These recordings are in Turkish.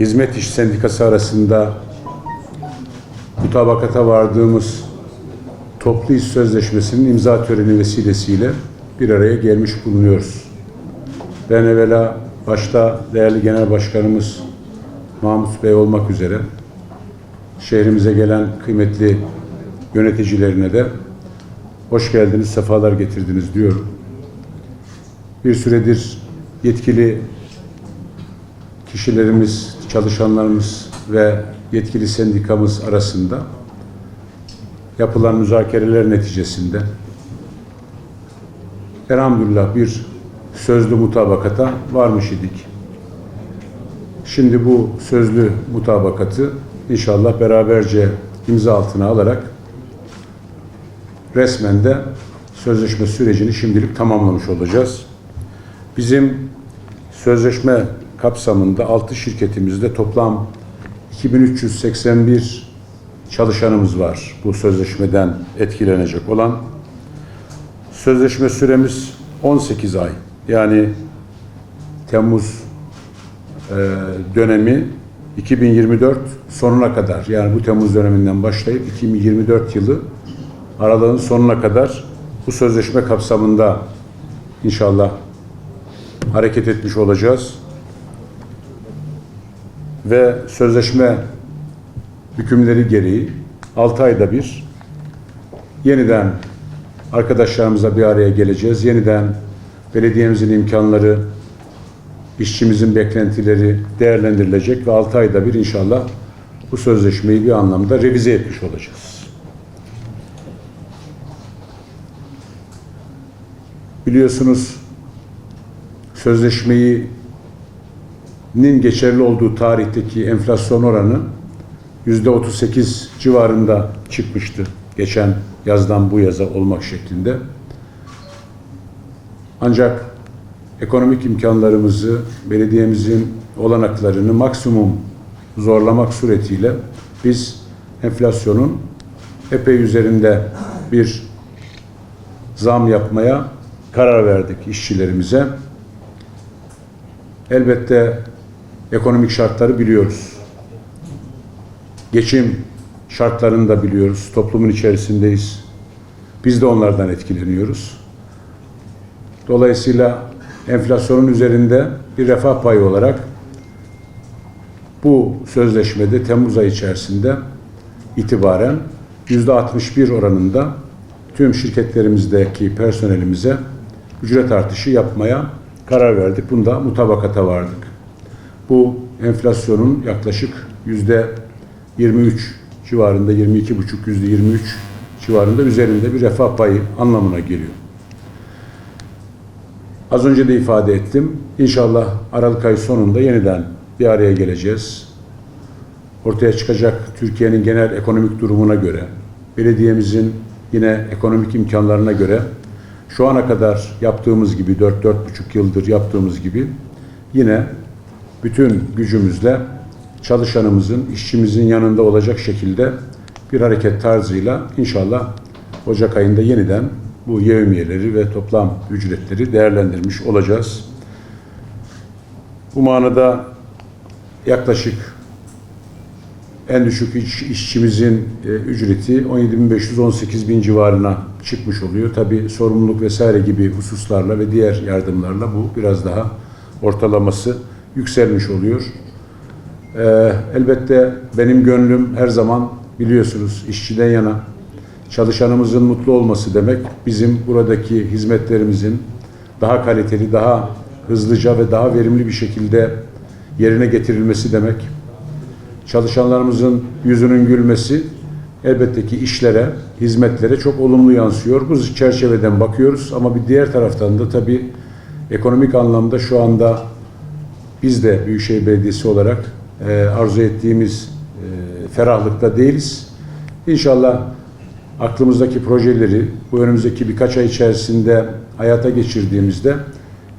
Hizmet İş Sendikası arasında mutabakata vardığımız toplu iş sözleşmesinin imza töreni vesilesiyle bir araya gelmiş bulunuyoruz. Ben evvela başta değerli Genel Başkanımız Mahmut Bey olmak üzere şehrimize gelen kıymetli yöneticilerine de hoş geldiniz, sefalar getirdiniz diyorum. Bir süredir yetkili kişilerimiz, çalışanlarımız ve yetkili sendikamız arasında yapılan müzakereler neticesinde elhamdülillah bir sözlü mutabakata varmış idik. Şimdi bu sözlü mutabakatı inşallah beraberce imza altına alarak resmen de sözleşme sürecini şimdilik tamamlamış olacağız. Bizim sözleşme kapsamında 6 şirketimizde toplam 2381 çalışanımız var bu sözleşmeden etkilenecek olan. Sözleşme süremiz 18 ay. Yani Temmuz e, dönemi 2024 sonuna kadar yani bu Temmuz döneminden başlayıp 2024 yılı aralığın sonuna kadar bu sözleşme kapsamında inşallah hareket etmiş olacağız. Ve sözleşme hükümleri gereği 6 ayda bir yeniden arkadaşlarımızla bir araya geleceğiz. Yeniden belediyemizin imkanları, işçimizin beklentileri değerlendirilecek ve 6 ayda bir inşallah bu sözleşmeyi bir anlamda revize etmiş olacağız. Biliyorsunuz sözleşmeyi nin geçerli olduğu tarihteki enflasyon oranı yüzde 38 civarında çıkmıştı. Geçen yazdan bu yaza olmak şeklinde. Ancak ekonomik imkanlarımızı, belediyemizin olanaklarını maksimum zorlamak suretiyle biz enflasyonun epey üzerinde bir zam yapmaya karar verdik işçilerimize. Elbette ekonomik şartları biliyoruz. Geçim şartlarını da biliyoruz. Toplumun içerisindeyiz. Biz de onlardan etkileniyoruz. Dolayısıyla enflasyonun üzerinde bir refah payı olarak bu sözleşmede Temmuz ayı içerisinde itibaren yüzde 61 oranında tüm şirketlerimizdeki personelimize ücret artışı yapmaya karar verdik. Bunda mutabakata vardık. Bu enflasyonun yaklaşık yüzde 23 civarında, 22,5 yüzde 23 civarında üzerinde bir refah payı anlamına geliyor. Az önce de ifade ettim. İnşallah Aralık ayı sonunda yeniden bir araya geleceğiz. Ortaya çıkacak Türkiye'nin genel ekonomik durumuna göre, belediyemizin yine ekonomik imkanlarına göre şu ana kadar yaptığımız gibi 4-4,5 yıldır yaptığımız gibi yine bütün gücümüzle çalışanımızın, işçimizin yanında olacak şekilde bir hareket tarzıyla inşallah Ocak ayında yeniden bu yevmiyeleri ve toplam ücretleri değerlendirmiş olacağız. Bu manada yaklaşık en düşük iş, işçimizin e, ücreti 17.500-18.000 bin civarına çıkmış oluyor. Tabi sorumluluk vesaire gibi hususlarla ve diğer yardımlarla bu biraz daha ortalaması yükselmiş oluyor. Ee, elbette benim gönlüm her zaman biliyorsunuz işçiden yana çalışanımızın mutlu olması demek bizim buradaki hizmetlerimizin daha kaliteli, daha hızlıca ve daha verimli bir şekilde yerine getirilmesi demek. Çalışanlarımızın yüzünün gülmesi elbette ki işlere, hizmetlere çok olumlu yansıyor. Bu çerçeveden bakıyoruz ama bir diğer taraftan da tabii ekonomik anlamda şu anda biz de Büyükşehir Belediyesi olarak e, arzu ettiğimiz e, ferahlıkta değiliz. İnşallah aklımızdaki projeleri bu önümüzdeki birkaç ay içerisinde hayata geçirdiğimizde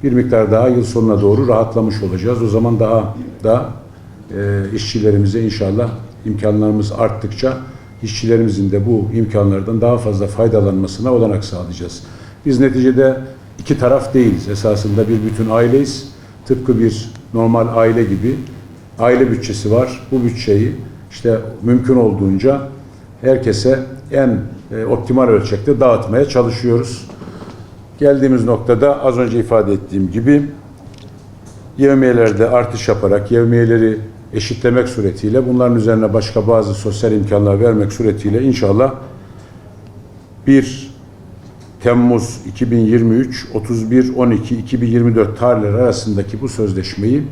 bir miktar daha yıl sonuna doğru rahatlamış olacağız. O zaman daha da e, işçilerimize inşallah imkanlarımız arttıkça işçilerimizin de bu imkanlardan daha fazla faydalanmasına olanak sağlayacağız. Biz neticede iki taraf değiliz. Esasında bir bütün aileyiz. Tıpkı bir normal aile gibi aile bütçesi var. Bu bütçeyi işte mümkün olduğunca herkese en e, optimal ölçekte dağıtmaya çalışıyoruz. Geldiğimiz noktada az önce ifade ettiğim gibi yevmiyelerde artış yaparak yevmiyeleri eşitlemek suretiyle bunların üzerine başka bazı sosyal imkanlar vermek suretiyle inşallah 1 Temmuz 2023 31 12 2024 tarihleri arasındaki bu sözleşmeyi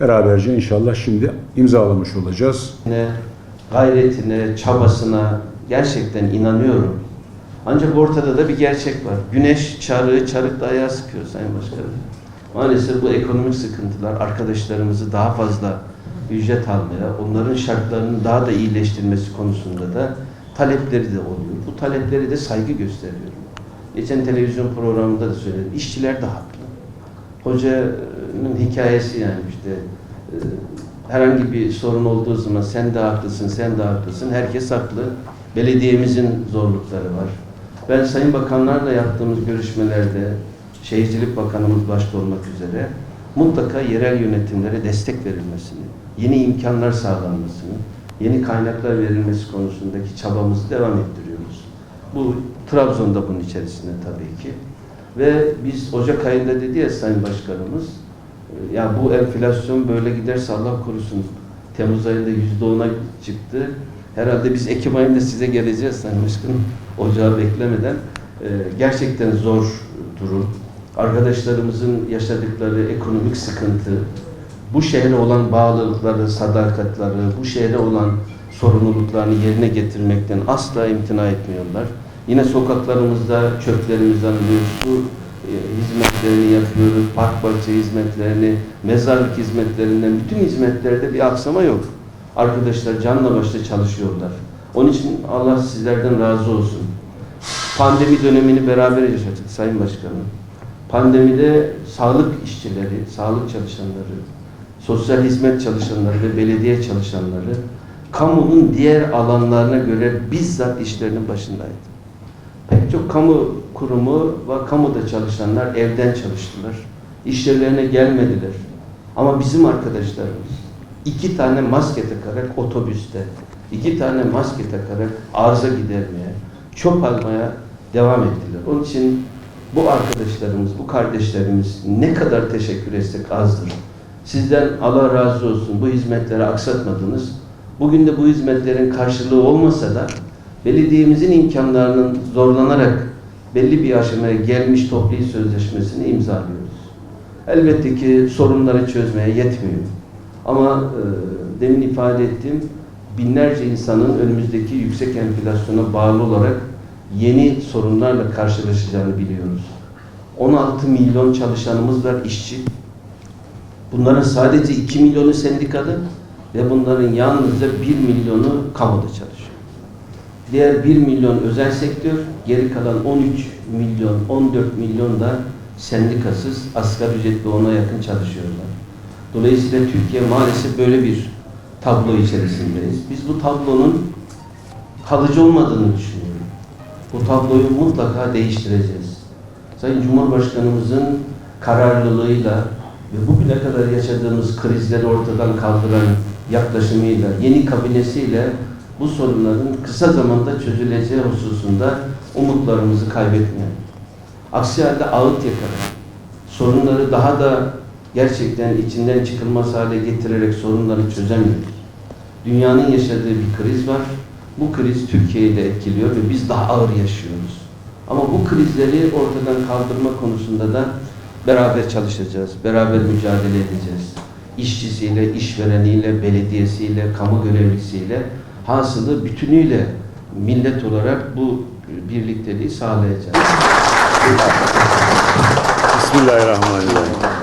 beraberce inşallah şimdi imzalamış olacağız. Ne gayretine, çabasına gerçekten inanıyorum. Ancak ortada da bir gerçek var. Güneş çarığı çarıkla ayağa sıkıyor Sayın Başkanım. Maalesef bu ekonomik sıkıntılar arkadaşlarımızı daha fazla ücret almaya, onların şartlarının daha da iyileştirmesi konusunda da talepleri de oluyor. Bu talepleri de saygı gösteriyorum. Geçen televizyon programında da söyledim. İşçiler de haklı. Hocanın hikayesi yani işte e, herhangi bir sorun olduğu zaman sen de haklısın, sen de haklısın. Herkes haklı. Belediyemizin zorlukları var. Ben Sayın Bakanlarla yaptığımız görüşmelerde Şehircilik Bakanımız başta olmak üzere mutlaka yerel yönetimlere destek verilmesini, yeni imkanlar sağlanmasını, yeni kaynaklar verilmesi konusundaki çabamızı devam ettiriyoruz. Bu Trabzon'da bunun içerisinde tabii ki. Ve biz Ocak ayında dedi ya Sayın Başkanımız, ya bu enflasyon böyle giderse Allah korusun Temmuz ayında yüzde ona çıktı. Herhalde biz Ekim ayında size geleceğiz Sayın Başkanım. Ocağı beklemeden. E, gerçekten zor durum. Arkadaşlarımızın yaşadıkları ekonomik sıkıntı, bu şehre olan bağlılıkları, sadakatları, bu şehre olan sorumluluklarını yerine getirmekten asla imtina etmiyorlar. Yine sokaklarımızda çöplerimizi alıyoruz, e, hizmetlerini yapıyoruz, park bahçe hizmetlerini, mezarlık hizmetlerinden, bütün hizmetlerde bir aksama yok. Arkadaşlar canla başla çalışıyorlar. Onun için Allah sizlerden razı olsun. Pandemi dönemini beraber yaşadık Sayın Başkanım. Pandemide sağlık işçileri, sağlık çalışanları, sosyal hizmet çalışanları ve belediye çalışanları kamunun diğer alanlarına göre bizzat işlerinin başındaydı. Pek çok kamu kurumu ve kamuda çalışanlar evden çalıştılar. İş yerlerine gelmediler. Ama bizim arkadaşlarımız iki tane maske takarak otobüste, iki tane maske takarak arıza gidermeye, çöp almaya devam ettiler. Onun için bu arkadaşlarımız, bu kardeşlerimiz ne kadar teşekkür etsek azdır. Sizden Allah razı olsun bu hizmetleri aksatmadınız. Bugün de bu hizmetlerin karşılığı olmasa da belediyemizin imkanlarının zorlanarak belli bir aşamaya gelmiş toplu iş sözleşmesini imzalıyoruz. Elbette ki sorunları çözmeye yetmiyor. Ama e, demin ifade ettiğim binlerce insanın önümüzdeki yüksek enflasyona bağlı olarak yeni sorunlarla karşılaşacağını biliyoruz. 16 milyon çalışanımız var işçi. Bunların sadece 2 milyonu sendikalı ve bunların yalnızca 1 milyonu kamuda çalışıyor. Diğer 1 milyon özel sektör, geri kalan 13 milyon, 14 milyon da sendikasız, asgari ücretli ona yakın çalışıyorlar. Dolayısıyla Türkiye maalesef böyle bir tablo içerisindeyiz. Biz bu tablonun kalıcı olmadığını düşünüyorum. Bu tabloyu mutlaka değiştireceğiz. Sayın Cumhurbaşkanımızın kararlılığıyla ve bugüne kadar yaşadığımız krizleri ortadan kaldıran yaklaşımıyla, yeni kabinesiyle bu sorunların kısa zamanda çözüleceği hususunda umutlarımızı kaybetmeyelim. Aksi halde ağıt yakarak, sorunları daha da gerçekten içinden çıkılmaz hale getirerek sorunları çözemiyoruz. Dünyanın yaşadığı bir kriz var. Bu kriz Türkiye'yi de etkiliyor ve biz daha ağır yaşıyoruz. Ama bu krizleri ortadan kaldırma konusunda da beraber çalışacağız, beraber mücadele edeceğiz. İşçisiyle, işvereniyle, belediyesiyle, kamu görevlisiyle, hasılı bütünüyle millet olarak bu birlikteliği sağlayacağız. Bismillahirrahmanirrahim.